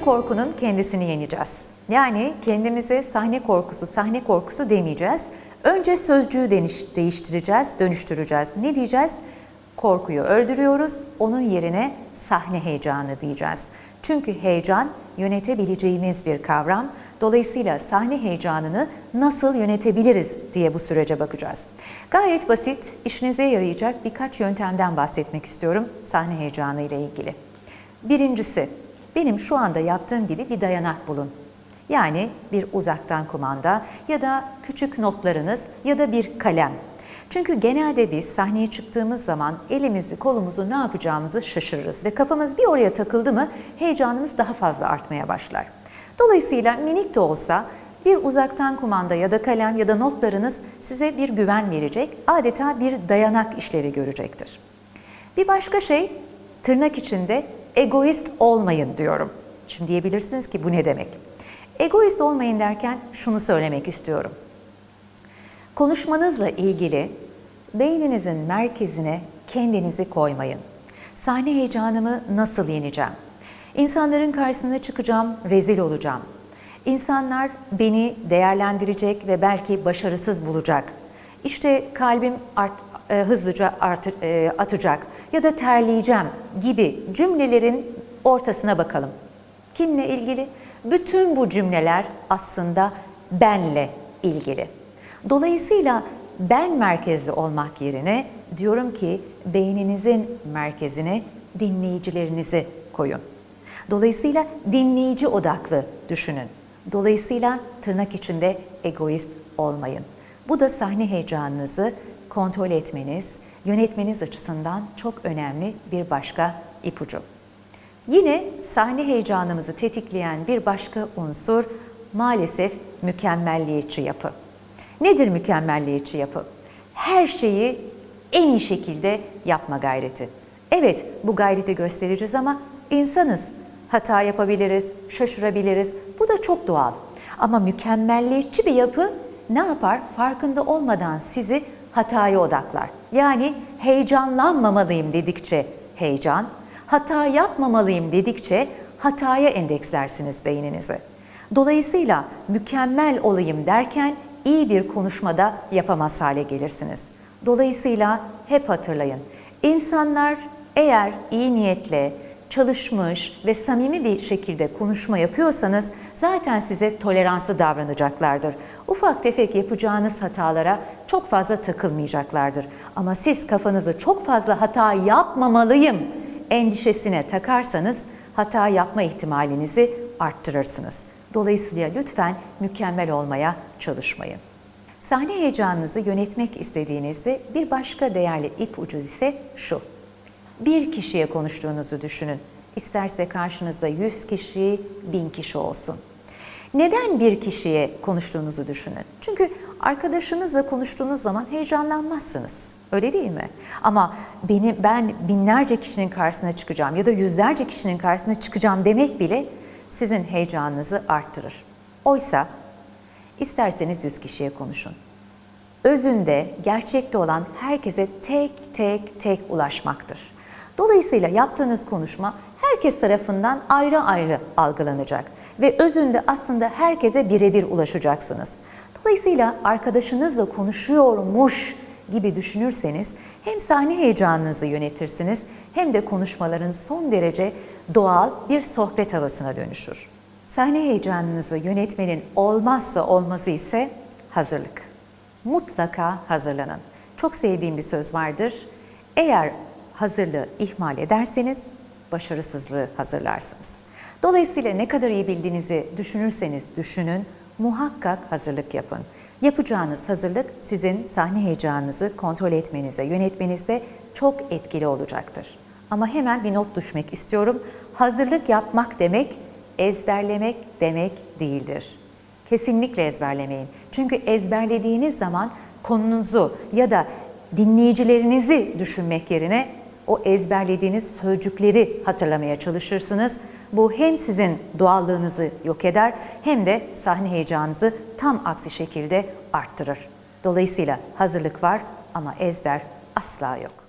Korkunun kendisini yeneceğiz. Yani kendimize sahne korkusu, sahne korkusu demeyeceğiz. Önce sözcüğü değiştireceğiz, dönüştüreceğiz. Ne diyeceğiz? Korkuyu öldürüyoruz, onun yerine sahne heyecanı diyeceğiz. Çünkü heyecan yönetebileceğimiz bir kavram. Dolayısıyla sahne heyecanını nasıl yönetebiliriz diye bu sürece bakacağız. Gayet basit, işinize yarayacak birkaç yöntemden bahsetmek istiyorum sahne heyecanı ile ilgili. Birincisi, benim şu anda yaptığım gibi bir dayanak bulun. Yani bir uzaktan kumanda ya da küçük notlarınız ya da bir kalem. Çünkü genelde biz sahneye çıktığımız zaman elimizi, kolumuzu ne yapacağımızı şaşırırız ve kafamız bir oraya takıldı mı heyecanımız daha fazla artmaya başlar. Dolayısıyla minik de olsa bir uzaktan kumanda ya da kalem ya da notlarınız size bir güven verecek, adeta bir dayanak işlevi görecektir. Bir başka şey tırnak içinde egoist olmayın diyorum. Şimdi diyebilirsiniz ki bu ne demek? Egoist olmayın derken şunu söylemek istiyorum. Konuşmanızla ilgili beyninizin merkezine kendinizi koymayın. Sahne heyecanımı nasıl yeneceğim? İnsanların karşısına çıkacağım, rezil olacağım. İnsanlar beni değerlendirecek ve belki başarısız bulacak. İşte kalbim art, e, hızlıca artır, e, atacak ya da terleyeceğim gibi cümlelerin ortasına bakalım. Kimle ilgili? Bütün bu cümleler aslında benle ilgili. Dolayısıyla ben merkezli olmak yerine diyorum ki beyninizin merkezine dinleyicilerinizi koyun. Dolayısıyla dinleyici odaklı düşünün. Dolayısıyla tırnak içinde egoist olmayın. Bu da sahne heyecanınızı kontrol etmeniz, yönetmeniz açısından çok önemli bir başka ipucu. Yine sahne heyecanımızı tetikleyen bir başka unsur maalesef mükemmelliyetçi yapı. Nedir mükemmelliyetçi yapı? Her şeyi en iyi şekilde yapma gayreti. Evet, bu gayreti göstereceğiz ama insanız. Hata yapabiliriz, şaşırabiliriz. Bu da çok doğal. Ama mükemmelliyetçi bir yapı ne yapar? Farkında olmadan sizi hataya odaklar. Yani heyecanlanmamalıyım dedikçe heyecan, hata yapmamalıyım dedikçe hataya endekslersiniz beyninizi. Dolayısıyla mükemmel olayım derken iyi bir konuşmada yapamaz hale gelirsiniz. Dolayısıyla hep hatırlayın. İnsanlar eğer iyi niyetle, çalışmış ve samimi bir şekilde konuşma yapıyorsanız zaten size toleranslı davranacaklardır. Ufak tefek yapacağınız hatalara çok fazla takılmayacaklardır. Ama siz kafanızı çok fazla hata yapmamalıyım endişesine takarsanız hata yapma ihtimalinizi arttırırsınız. Dolayısıyla lütfen mükemmel olmaya çalışmayın. Sahne heyecanınızı yönetmek istediğinizde bir başka değerli ipucu ise şu. Bir kişiye konuştuğunuzu düşünün. İsterse karşınızda 100 kişi, 1000 kişi olsun. Neden bir kişiye konuştuğunuzu düşünün. Çünkü arkadaşınızla konuştuğunuz zaman heyecanlanmazsınız. Öyle değil mi? Ama beni ben binlerce kişinin karşısına çıkacağım ya da yüzlerce kişinin karşısına çıkacağım demek bile sizin heyecanınızı arttırır. Oysa isterseniz 100 kişiye konuşun. Özünde, gerçekte olan herkese tek tek tek ulaşmaktır. Dolayısıyla yaptığınız konuşma herkes tarafından ayrı ayrı algılanacak ve özünde aslında herkese birebir ulaşacaksınız. Dolayısıyla arkadaşınızla konuşuyormuş gibi düşünürseniz hem sahne heyecanınızı yönetirsiniz hem de konuşmaların son derece doğal bir sohbet havasına dönüşür. Sahne heyecanınızı yönetmenin olmazsa olmazı ise hazırlık. Mutlaka hazırlanın. Çok sevdiğim bir söz vardır. Eğer hazırlığı ihmal ederseniz başarısızlığı hazırlarsınız. Dolayısıyla ne kadar iyi bildiğinizi düşünürseniz düşünün, muhakkak hazırlık yapın. Yapacağınız hazırlık sizin sahne heyecanınızı kontrol etmenize, yönetmenizde çok etkili olacaktır. Ama hemen bir not düşmek istiyorum. Hazırlık yapmak demek ezberlemek demek değildir. Kesinlikle ezberlemeyin. Çünkü ezberlediğiniz zaman konunuzu ya da dinleyicilerinizi düşünmek yerine o ezberlediğiniz sözcükleri hatırlamaya çalışırsınız. Bu hem sizin doğallığınızı yok eder hem de sahne heyecanınızı tam aksi şekilde arttırır. Dolayısıyla hazırlık var ama ezber asla yok.